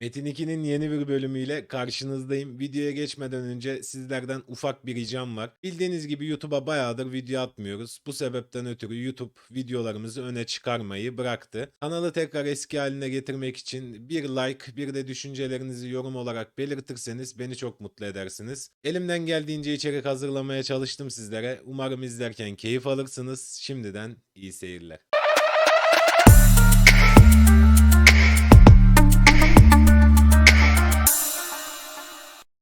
Metin 2'nin yeni bir bölümüyle karşınızdayım. Videoya geçmeden önce sizlerden ufak bir ricam var. Bildiğiniz gibi YouTube'a bayağıdır video atmıyoruz. Bu sebepten ötürü YouTube videolarımızı öne çıkarmayı bıraktı. Kanalı tekrar eski haline getirmek için bir like, bir de düşüncelerinizi yorum olarak belirtirseniz beni çok mutlu edersiniz. Elimden geldiğince içerik hazırlamaya çalıştım sizlere. Umarım izlerken keyif alırsınız. Şimdiden iyi seyirler.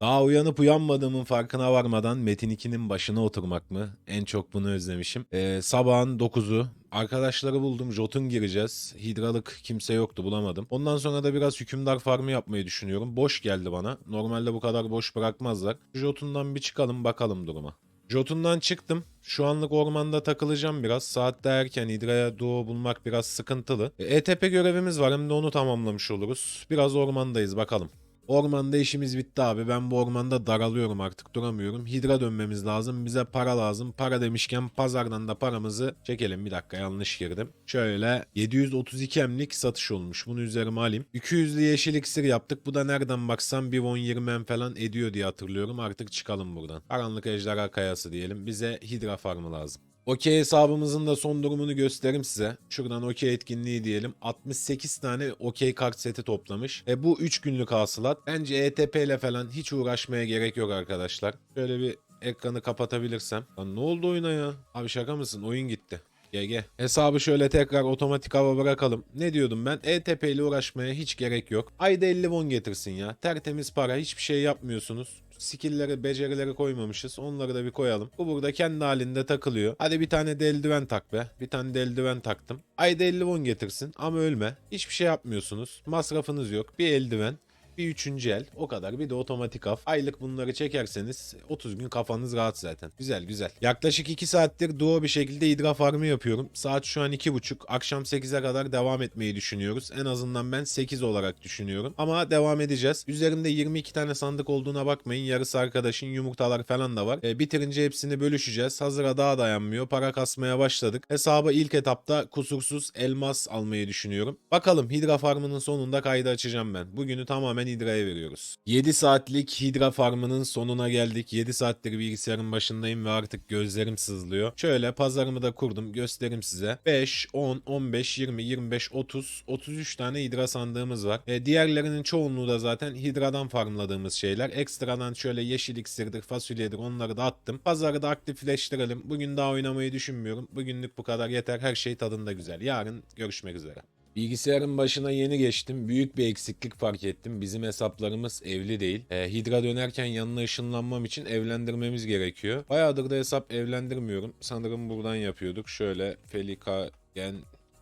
Daha uyanıp uyanmadığımın farkına varmadan Metin 2'nin başına oturmak mı? En çok bunu özlemişim. Ee, sabahın 9'u. Arkadaşları buldum. Jotun gireceğiz. Hidralık kimse yoktu bulamadım. Ondan sonra da biraz hükümdar farmı yapmayı düşünüyorum. Boş geldi bana. Normalde bu kadar boş bırakmazlar. Jotun'dan bir çıkalım bakalım duruma. Jotun'dan çıktım. Şu anlık ormanda takılacağım biraz. Saat de erken Hidra'ya doğu bulmak biraz sıkıntılı. E, ETP görevimiz var hem de onu tamamlamış oluruz. Biraz ormandayız bakalım. Ormanda işimiz bitti abi. Ben bu ormanda daralıyorum artık duramıyorum. Hidra dönmemiz lazım. Bize para lazım. Para demişken pazardan da paramızı çekelim. Bir dakika yanlış girdim. Şöyle 732 emlik satış olmuş. Bunu üzerime alayım. 200'lü yeşil iksir yaptık. Bu da nereden baksan bir 10-20 em falan ediyor diye hatırlıyorum. Artık çıkalım buradan. Karanlık ejderha kayası diyelim. Bize hidra farmı lazım. Okey hesabımızın da son durumunu göstereyim size. Şuradan okey etkinliği diyelim. 68 tane okey kart seti toplamış. E bu 3 günlük hasılat. Bence ETP ile falan hiç uğraşmaya gerek yok arkadaşlar. Şöyle bir ekranı kapatabilirsem. Lan ne oldu oyuna ya? Abi şaka mısın? Oyun gitti. GG. Hesabı şöyle tekrar otomatik hava bırakalım. Ne diyordum ben? ETP ile uğraşmaya hiç gerek yok. Ayda 50 won getirsin ya. Tertemiz para. Hiçbir şey yapmıyorsunuz. Skill'leri, becerileri koymamışız. Onları da bir koyalım. Bu burada kendi halinde takılıyor. Hadi bir tane de eldiven tak be. Bir tane de eldiven taktım. Ayda 50 won getirsin ama ölme. Hiçbir şey yapmıyorsunuz. Masrafınız yok. Bir eldiven. Bir üçüncü el o kadar bir de otomatik af. Aylık bunları çekerseniz 30 gün kafanız rahat zaten. Güzel güzel. Yaklaşık 2 saattir duo bir şekilde hidra farmı yapıyorum. Saat şu an 2.30. Akşam 8'e kadar devam etmeyi düşünüyoruz. En azından ben 8 olarak düşünüyorum. Ama devam edeceğiz. Üzerimde 22 tane sandık olduğuna bakmayın. Yarısı arkadaşın yumurtalar falan da var. E, bitirince hepsini bölüşeceğiz. Hazıra daha dayanmıyor. Para kasmaya başladık. Hesabı ilk etapta kusursuz elmas almayı düşünüyorum. Bakalım hidra farmının sonunda kaydı açacağım ben. Bugünü tamamen Hidra'ya veriyoruz. 7 saatlik Hidra farmının sonuna geldik. 7 saattir bilgisayarın başındayım ve artık gözlerim sızlıyor. Şöyle pazarımı da kurdum göstereyim size. 5, 10, 15, 20, 25, 30, 33 tane Hidra sandığımız var. E, diğerlerinin çoğunluğu da zaten Hidra'dan farmladığımız şeyler. Ekstradan şöyle yeşil iksirdir, fasulyedir onları da attım. Pazarı da aktifleştirelim. Bugün daha oynamayı düşünmüyorum. Bugünlük bu kadar yeter. Her şey tadında güzel. Yarın görüşmek üzere. Bilgisayarın başına yeni geçtim. Büyük bir eksiklik fark ettim. Bizim hesaplarımız evli değil. E, Hidra dönerken yanına ışınlanmam için evlendirmemiz gerekiyor. Bayağıdır da hesap evlendirmiyorum. Sanırım buradan yapıyorduk. Şöyle Felika Gen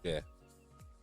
G.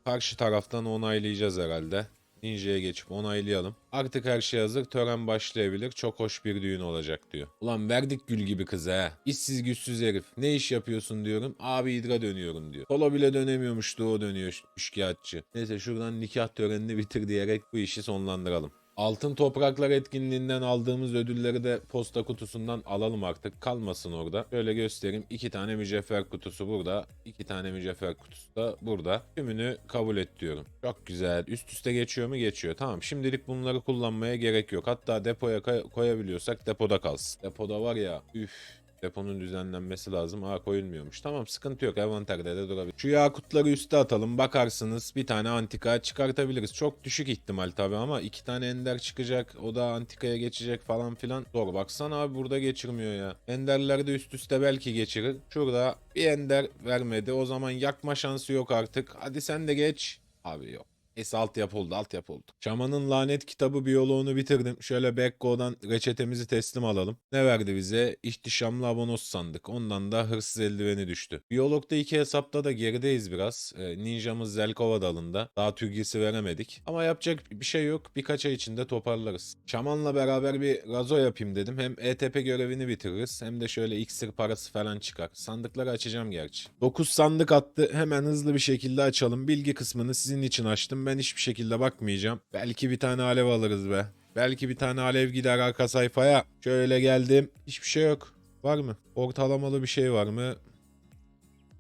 Karşı taraftan onaylayacağız herhalde. Ninja'ya geçip onaylayalım. Artık her şey hazır. Tören başlayabilir. Çok hoş bir düğün olacak diyor. Ulan verdik gül gibi kıza ha. İşsiz güçsüz herif. Ne iş yapıyorsun diyorum. Abi idra dönüyorum diyor. Sola bile dönemiyormuş o dönüyor şikayetçi. Neyse şuradan nikah törenini bitir diyerek bu işi sonlandıralım. Altın Topraklar etkinliğinden aldığımız ödülleri de posta kutusundan alalım artık. Kalmasın orada. Şöyle göstereyim. İki tane mücevher kutusu burada. iki tane mücevher kutusu da burada. Tümünü kabul et diyorum. Çok güzel. Üst üste geçiyor mu? Geçiyor. Tamam. Şimdilik bunları kullanmaya gerek yok. Hatta depoya koy- koyabiliyorsak depoda kalsın. Depoda var ya. Üf. Deponun düzenlenmesi lazım. Aa koyulmuyormuş. Tamam sıkıntı yok. Envanterde de durabilir. Şu yakutları üste atalım. Bakarsınız bir tane antika çıkartabiliriz. Çok düşük ihtimal tabii ama iki tane ender çıkacak. O da antikaya geçecek falan filan. Zor. Baksana abi burada geçirmiyor ya. Enderlerde üst üste belki geçirir. Şurada bir ender vermedi. O zaman yakma şansı yok artık. Hadi sen de geç. Abi yok. Es altyapı oldu altyapı oldu. Şaman'ın lanet kitabı biyoloğunu bitirdim. Şöyle Bekko'dan reçetemizi teslim alalım. Ne verdi bize? İhtişamlı abonos sandık. Ondan da hırsız eldiveni düştü. Biyologda iki hesapta da gerideyiz biraz. Ee, ninjamız Zelkova dalında. Daha tügisi veremedik. Ama yapacak bir şey yok. Birkaç ay içinde toparlarız. Şaman'la beraber bir razo yapayım dedim. Hem ETP görevini bitiririz hem de şöyle iksir parası falan çıkar. Sandıkları açacağım gerçi. 9 sandık attı. Hemen hızlı bir şekilde açalım. Bilgi kısmını sizin için açtım. Ben hiçbir şekilde bakmayacağım. Belki bir tane alev alırız be. Belki bir tane alev gider arka sayfaya. Şöyle geldim. Hiçbir şey yok. Var mı? Ortalamalı bir şey var mı?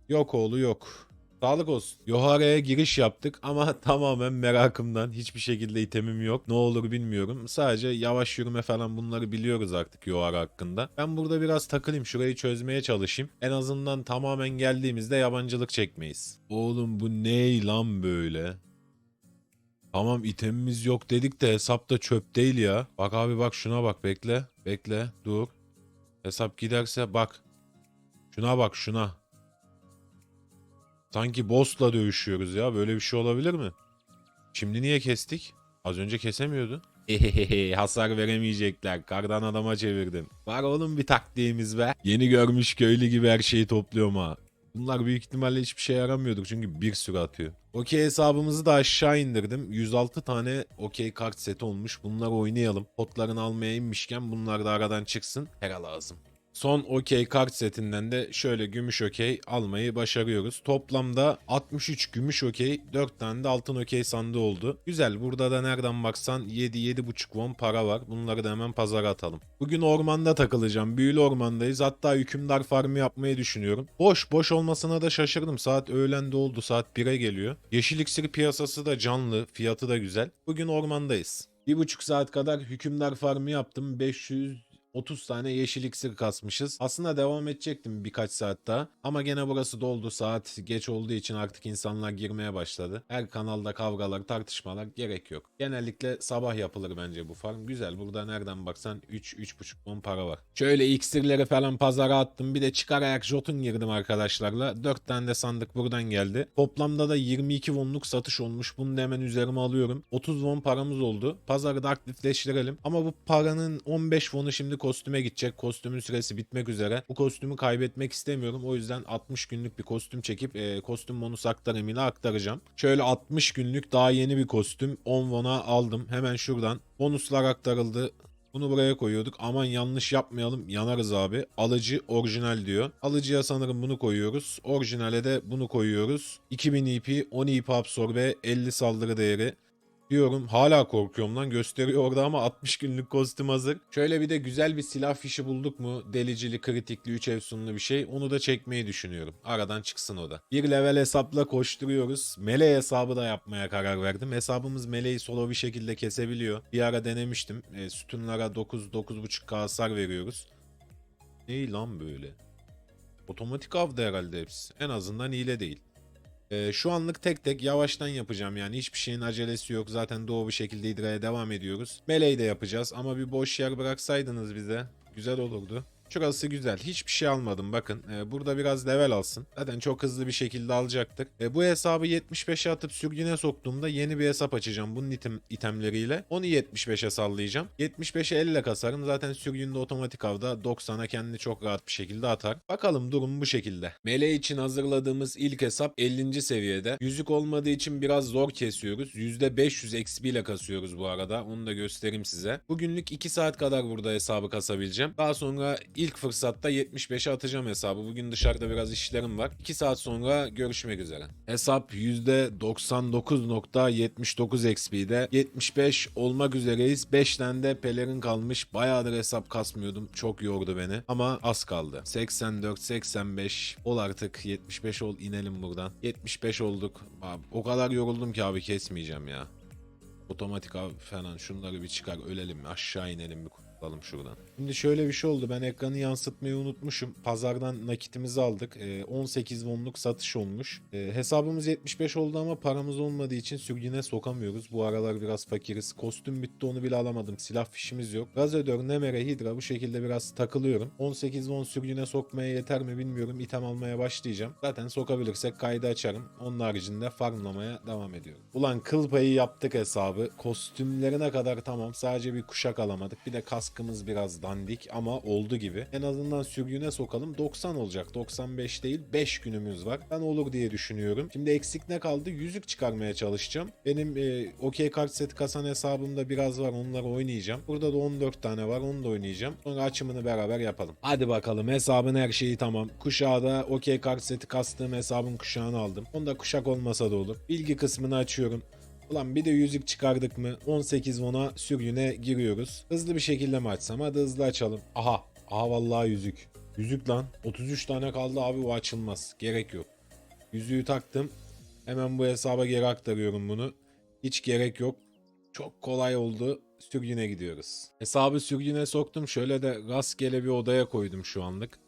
Yok oğlu yok. Sağlık olsun. Yohara'ya giriş yaptık ama tamamen merakımdan hiçbir şekilde itemim yok. Ne olur bilmiyorum. Sadece yavaş yürüme falan bunları biliyoruz artık Yohara hakkında. Ben burada biraz takılayım şurayı çözmeye çalışayım. En azından tamamen geldiğimizde yabancılık çekmeyiz. Oğlum bu ney lan böyle? Tamam itemimiz yok dedik de hesap da çöp değil ya. Bak abi bak şuna bak bekle. Bekle dur. Hesap giderse bak. Şuna bak şuna. Sanki boss'la dövüşüyoruz ya. Böyle bir şey olabilir mi? Şimdi niye kestik? Az önce kesemiyordu. Hehehe hasar veremeyecekler. Kardan adama çevirdim. Var oğlum bir taktiğimiz be. Yeni görmüş köylü gibi her şeyi topluyorum ha. Bunlar büyük ihtimalle hiçbir şey yaramıyordur çünkü bir sürü atıyor. Okey hesabımızı da aşağı indirdim. 106 tane okey kart seti olmuş. Bunları oynayalım. Potlarını almaya inmişken bunlar da aradan çıksın. Her lazım. Son okey kart setinden de şöyle gümüş okey almayı başarıyoruz. Toplamda 63 gümüş okey, 4 tane de altın okey sandığı oldu. Güzel burada da nereden baksan 7-7,5 won para var. Bunları da hemen pazara atalım. Bugün ormanda takılacağım. Büyülü ormandayız. Hatta hükümdar farmı yapmayı düşünüyorum. Boş boş olmasına da şaşırdım. Saat öğlende oldu. Saat 1'e geliyor. Yeşil iksir piyasası da canlı. Fiyatı da güzel. Bugün ormandayız. Bir buçuk saat kadar hükümdar farmı yaptım. 500 30 tane yeşil iksir kasmışız. Aslında devam edecektim birkaç saat daha. Ama gene burası doldu. Saat geç olduğu için artık insanlar girmeye başladı. Her kanalda kavgalar, tartışmalar gerek yok. Genellikle sabah yapılır bence bu farm. Güzel. Burada nereden baksan 3-3,5 ton para var. Şöyle iksirleri falan pazara attım. Bir de çıkar ayak jotun girdim arkadaşlarla. 4 tane de sandık buradan geldi. Toplamda da 22 wonluk satış olmuş. Bunu da hemen üzerime alıyorum. 30 won paramız oldu. Pazarı da aktifleştirelim. Ama bu paranın 15 wonu şimdi kostüme gidecek. Kostümün süresi bitmek üzere. Bu kostümü kaybetmek istemiyorum. O yüzden 60 günlük bir kostüm çekip e, kostüm bonus aktarımıyla aktaracağım. Şöyle 60 günlük daha yeni bir kostüm. 10 won'a aldım. Hemen şuradan. Bonuslar aktarıldı. Bunu buraya koyuyorduk. Aman yanlış yapmayalım. Yanarız abi. Alıcı orijinal diyor. Alıcıya sanırım bunu koyuyoruz. Orijinale de bunu koyuyoruz. 2000 EP, 10 EP absorbe, 50 saldırı değeri diyorum. Hala korkuyorum lan. Gösteriyor orada ama 60 günlük kostüm hazır. Şöyle bir de güzel bir silah fişi bulduk mu? Delicili, kritikli, 3 efsunlu bir şey. Onu da çekmeyi düşünüyorum. Aradan çıksın o da. Bir level hesapla koşturuyoruz. Mele hesabı da yapmaya karar verdim. Hesabımız meleği solo bir şekilde kesebiliyor. Bir ara denemiştim. E, sütunlara 9-9.5k hasar veriyoruz. Ney lan böyle? Otomatik avda herhalde hepsi. En azından hile değil. Ee, şu anlık tek tek yavaştan yapacağım yani hiçbir şeyin acelesi yok. Zaten doğru bir şekilde idraya devam ediyoruz. Meleği de yapacağız ama bir boş yer bıraksaydınız bize güzel olurdu. Şurası güzel. Hiçbir şey almadım bakın. Ee, burada biraz level alsın. Zaten çok hızlı bir şekilde alacaktık. Ee, bu hesabı 75'e atıp sürgüne soktuğumda yeni bir hesap açacağım bunun item, itemleriyle. Onu 75'e sallayacağım. 75'e 50 kasarım. Zaten sürgünde otomatik avda 90'a kendini çok rahat bir şekilde atar. Bakalım durum bu şekilde. Mele için hazırladığımız ilk hesap 50. seviyede. Yüzük olmadığı için biraz zor kesiyoruz. %500 XP ile kasıyoruz bu arada. Onu da göstereyim size. Bugünlük 2 saat kadar burada hesabı kasabileceğim. Daha sonra ilk fırsatta 75'e atacağım hesabı. Bugün dışarıda biraz işlerim var. 2 saat sonra görüşmek üzere. Hesap %99.79 XP'de. 75 olmak üzereyiz. 5 tane de pelerin kalmış. Bayağıdır hesap kasmıyordum. Çok yordu beni. Ama az kaldı. 84, 85 ol artık. 75 ol inelim buradan. 75 olduk. Abi, o kadar yoruldum ki abi kesmeyeceğim ya. Otomatik abi falan şunları bir çıkar ölelim aşağı inelim bir kurtulalım şuradan. Şimdi şöyle bir şey oldu ben ekranı yansıtmayı unutmuşum. Pazardan nakitimizi aldık. Ee, 18 wonluk satış olmuş. Ee, hesabımız 75 oldu ama paramız olmadığı için sürgüne sokamıyoruz. Bu aralar biraz fakiriz. Kostüm bitti onu bile alamadım. Silah fişimiz yok. Gazadör, Nemere, Hydra bu şekilde biraz takılıyorum. 18 won sürgüne sokmaya yeter mi bilmiyorum. İtem almaya başlayacağım. Zaten sokabilirsek kaydı açarım. Onun haricinde farmlamaya devam ediyorum. Ulan kıl payı yaptık hesabı. Kostümlerine kadar tamam. Sadece bir kuşak alamadık. Bir de kaskımız biraz dandik ama oldu gibi. En azından sürgüne sokalım. 90 olacak. 95 değil 5 günümüz var. Ben olur diye düşünüyorum. Şimdi eksik ne kaldı? Yüzük çıkarmaya çalışacağım. Benim e, okey kart seti kasan hesabımda biraz var. Onları oynayacağım. Burada da 14 tane var. Onu da oynayacağım. Sonra açımını beraber yapalım. Hadi bakalım. Hesabın her şeyi tamam. Kuşağı da okey kart seti kastığım hesabın kuşağını aldım. Onda kuşak olmasa da olur. Bilgi kısmını açıyorum. Ulan bir de yüzük çıkardık mı 18 won'a sürgüne giriyoruz. Hızlı bir şekilde mi açsam? Hadi hızlı açalım. Aha. Aha vallahi yüzük. Yüzük lan. 33 tane kaldı abi o açılmaz. Gerek yok. Yüzüğü taktım. Hemen bu hesaba geri aktarıyorum bunu. Hiç gerek yok. Çok kolay oldu. Sürgüne gidiyoruz. Hesabı sürgüne soktum. Şöyle de rastgele bir odaya koydum şu anlık.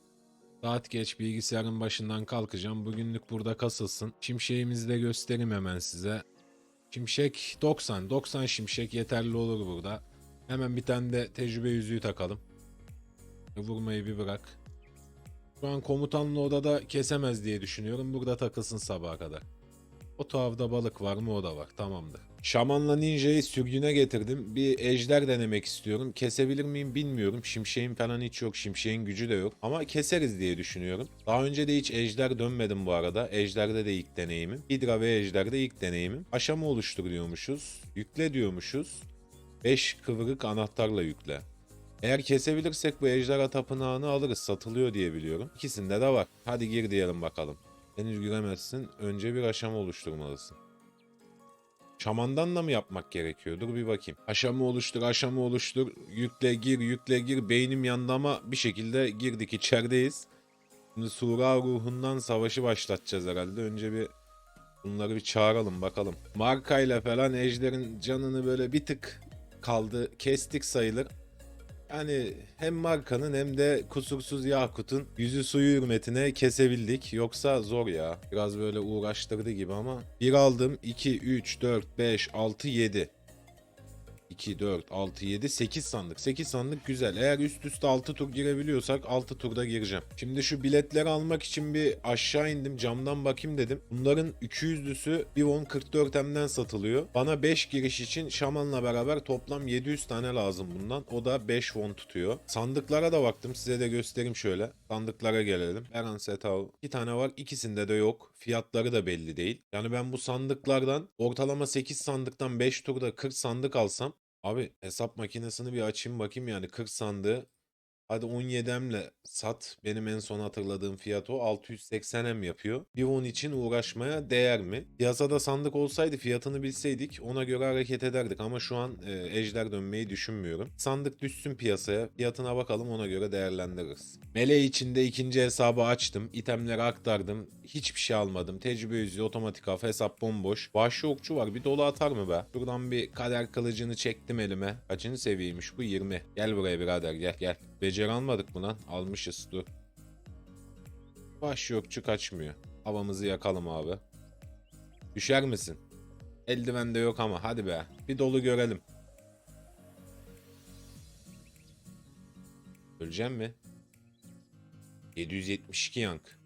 Saat geç bilgisayarın başından kalkacağım. Bugünlük burada kasılsın. Şimşeğimizi de göstereyim hemen size. Şimşek 90. 90 şimşek yeterli olur burada. Hemen bir tane de tecrübe yüzüğü takalım. Vurmayı bir bırak. Şu an komutanlı odada kesemez diye düşünüyorum. Burada takılsın sabaha kadar. O tuhafta balık var mı o da var. Tamamdır. Şamanla ninjayı sürgüne getirdim. Bir ejder denemek istiyorum. Kesebilir miyim bilmiyorum. Şimşeğin falan hiç yok. Şimşeğin gücü de yok. Ama keseriz diye düşünüyorum. Daha önce de hiç ejder dönmedim bu arada. Ejder'de de ilk deneyimim. Hidra ve ejder'de ilk deneyimim. Aşama oluşturuyormuşuz. Yükle diyormuşuz. 5 kıvrık anahtarla yükle. Eğer kesebilirsek bu ejderha tapınağını alırız. Satılıyor diye biliyorum. İkisinde de var. Hadi gir diyelim bakalım. Henüz giremezsin. Önce bir aşama oluşturmalısın. Şamandan da mı yapmak gerekiyor? Dur bir bakayım. Aşama oluştur, aşama oluştur. Yükle gir, yükle gir. Beynim yandı ama bir şekilde girdik. içerideyiz. Şimdi Sura ruhundan savaşı başlatacağız herhalde. Önce bir bunları bir çağıralım bakalım. Markayla falan ejderin canını böyle bir tık kaldı. Kestik sayılır. Yani hem markanın hem de kusursuz Yakut'un yüzü suyu hürmetine kesebildik. Yoksa zor ya. Biraz böyle uğraştırdı gibi ama. Bir aldım. 2, 3, 4, 5, 6, 7. 2, 4, 6, 7, 8 sandık. 8 sandık güzel. Eğer üst üste 6 tur girebiliyorsak 6 turda gireceğim. Şimdi şu biletleri almak için bir aşağı indim. Camdan bakayım dedim. Bunların 200'lüsü bir 10 44M'den satılıyor. Bana 5 giriş için şamanla beraber toplam 700 tane lazım bundan. O da 5 won tutuyor. Sandıklara da baktım. Size de göstereyim şöyle. Sandıklara gelelim. Eren Setav. 2 tane var. İkisinde de yok. Fiyatları da belli değil. Yani ben bu sandıklardan ortalama 8 sandıktan 5 turda 40 sandık alsam Abi hesap makinesini bir açayım bakayım yani 40 sandığı. Hadi 17M'le sat. Benim en son hatırladığım fiyat o. 680M yapıyor. Bir won için uğraşmaya değer mi? Piyasada sandık olsaydı fiyatını bilseydik ona göre hareket ederdik. Ama şu an e, ejder dönmeyi düşünmüyorum. Sandık düşsün piyasaya. Fiyatına bakalım ona göre değerlendiririz. Mele içinde ikinci hesabı açtım. itemleri aktardım. Hiçbir şey almadım. Tecrübe yüzüğü, otomatik af, hesap bomboş. Vahşi okçu var. Bir dolu atar mı be? Buradan bir kader kılıcını çektim elime. Kaçıncı seviyeymiş bu? 20. Gel buraya birader gel gel. Beceri almadık mı lan? Almışız dur. Vahşi okçu kaçmıyor. Havamızı yakalım abi. Düşer misin? Eldiven de yok ama hadi be. Bir dolu görelim. Öleceğim mi? 772 yank.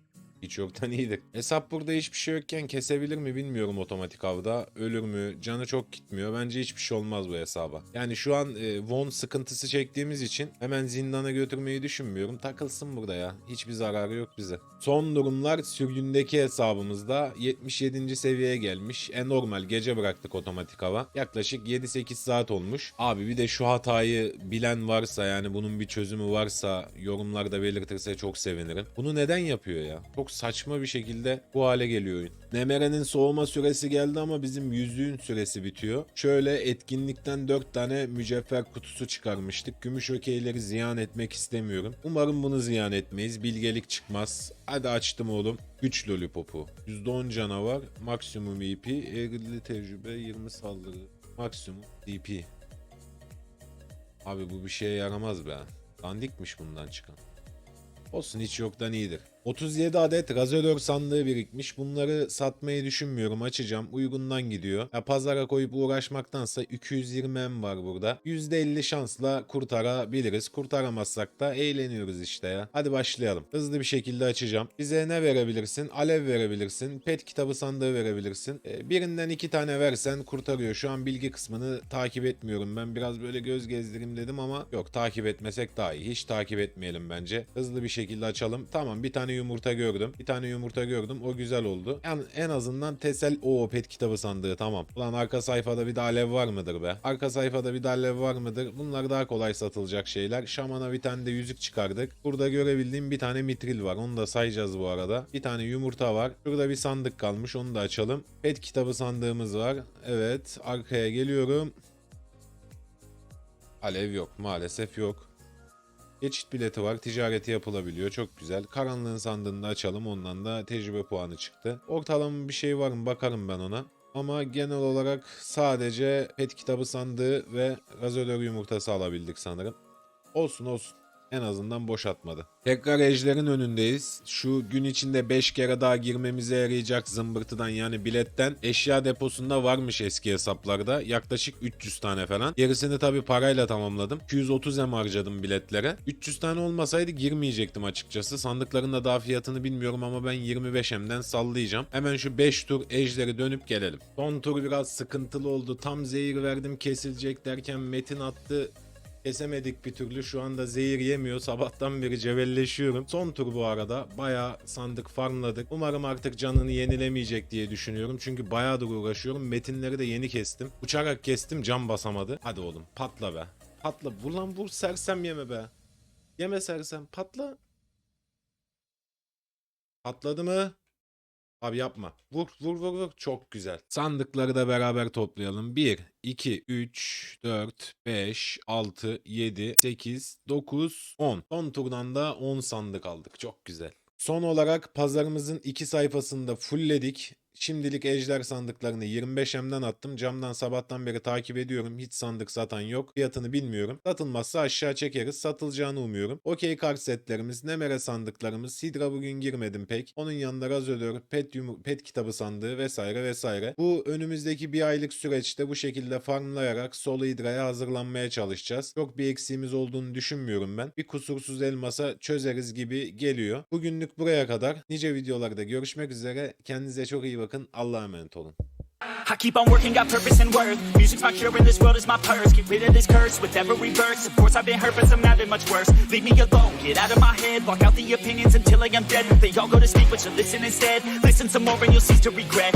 Hiç yoktan iyidir. Hesap burada hiçbir şey yokken kesebilir mi bilmiyorum otomatik avda. Ölür mü? Canı çok gitmiyor. Bence hiçbir şey olmaz bu hesaba. Yani şu an e, Von sıkıntısı çektiğimiz için hemen zindana götürmeyi düşünmüyorum. Takılsın burada ya. Hiçbir zararı yok bize. Son durumlar sürgündeki hesabımızda 77. seviyeye gelmiş. E normal gece bıraktık otomatik hava. Yaklaşık 7-8 saat olmuş. Abi bir de şu hatayı bilen varsa yani bunun bir çözümü varsa yorumlarda belirtirse çok sevinirim. Bunu neden yapıyor ya? Çok saçma bir şekilde bu hale geliyor oyun. Nemere'nin soğuma süresi geldi ama bizim yüzüğün süresi bitiyor. Şöyle etkinlikten 4 tane mücevher kutusu çıkarmıştık. Gümüş okeyleri ziyan etmek istemiyorum. Umarım bunu ziyan etmeyiz. Bilgelik çıkmaz. Hadi açtım oğlum. Güç lollipopu. %10 canavar. Maksimum EP. 50 tecrübe. 20 saldırı. Maksimum DP. Abi bu bir şeye yaramaz be. Dandikmiş bundan çıkan. Olsun hiç yoktan iyidir. 37 adet gazölör sandığı birikmiş. Bunları satmayı düşünmüyorum. Açacağım. Uygundan gidiyor. Ya pazara koyup uğraşmaktansa 220 M var burada. %50 şansla kurtarabiliriz. Kurtaramazsak da eğleniyoruz işte ya. Hadi başlayalım. Hızlı bir şekilde açacağım. Bize ne verebilirsin? Alev verebilirsin. Pet kitabı sandığı verebilirsin. Ee, birinden iki tane versen kurtarıyor. Şu an bilgi kısmını takip etmiyorum. Ben biraz böyle göz gezdireyim dedim ama yok takip etmesek daha iyi. Hiç takip etmeyelim bence. Hızlı bir şekilde açalım. Tamam bir tane yumurta gördüm. Bir tane yumurta gördüm. O güzel oldu. Yani en azından tesel o pet kitabı sandığı tamam. Ulan arka sayfada bir de alev var mıdır be? Arka sayfada bir de alev var mıdır? Bunlar daha kolay satılacak şeyler. Şamana bir tane de yüzük çıkardık. Burada görebildiğim bir tane mitril var. Onu da sayacağız bu arada. Bir tane yumurta var. Şurada bir sandık kalmış. Onu da açalım. Pet kitabı sandığımız var. Evet. Arkaya geliyorum. Alev yok. Maalesef yok. Geçit bileti var. Ticareti yapılabiliyor. Çok güzel. Karanlığın sandığını açalım. Ondan da tecrübe puanı çıktı. Ortalama bir şey var mı bakarım ben ona. Ama genel olarak sadece pet kitabı sandığı ve razodör yumurtası alabildik sanırım. Olsun olsun. En azından boş atmadı. Tekrar ejderin önündeyiz. Şu gün içinde 5 kere daha girmemize yarayacak zımbırtıdan yani biletten eşya deposunda varmış eski hesaplarda. Yaklaşık 300 tane falan. Gerisini tabi parayla tamamladım. 230 em harcadım biletlere. 300 tane olmasaydı girmeyecektim açıkçası. Sandıkların da daha fiyatını bilmiyorum ama ben 25 emden sallayacağım. Hemen şu 5 tur ejderi dönüp gelelim. Son tur biraz sıkıntılı oldu. Tam zehir verdim kesilecek derken Metin attı. Kesemedik bir türlü. Şu anda zehir yemiyor. Sabahtan beri cebelleşiyorum. Son tur bu arada. Bayağı sandık farmladık. Umarım artık canını yenilemeyecek diye düşünüyorum. Çünkü bayağıdır uğraşıyorum. Metinleri de yeni kestim. Uçarak kestim can basamadı. Hadi oğlum patla be. Patla. Vur lan vur sersem yeme be. Yeme sersem patla. Patladı mı? Abi yapma. Vur vur vur vur. Çok güzel. Sandıkları da beraber toplayalım. 1, 2, 3, 4, 5, 6, 7, 8, 9, 10. Son turdan da 10 sandık aldık. Çok güzel. Son olarak pazarımızın iki sayfasında fullledik. Şimdilik ejder sandıklarını 25M'den attım. Camdan sabahtan beri takip ediyorum. Hiç sandık satan yok. Fiyatını bilmiyorum. Satılmazsa aşağı çekeriz. Satılacağını umuyorum. Okey kart setlerimiz, Nemere sandıklarımız. Sidra bugün girmedim pek. Onun yanında Razodör, Pet, yumu- pet kitabı sandığı vesaire vesaire. Bu önümüzdeki bir aylık süreçte bu şekilde farmlayarak Solo Hidra'ya hazırlanmaya çalışacağız. Çok bir eksiğimiz olduğunu düşünmüyorum ben. Bir kusursuz elmasa çözeriz gibi geliyor. Bugünlük buraya kadar. Nice videolarda görüşmek üzere. Kendinize çok iyi bakın. Allah'a emanet olun. I keep on working, got purpose and worth. Music's my cure and this world is my purse. Get rid of this curse with every verse. Of course I've been hurt, but some have it much worse. Leave me alone, get out of my head. Block out the opinions until I am dead. They all go to sleep, but you listen instead. Listen some more and you'll cease to regret.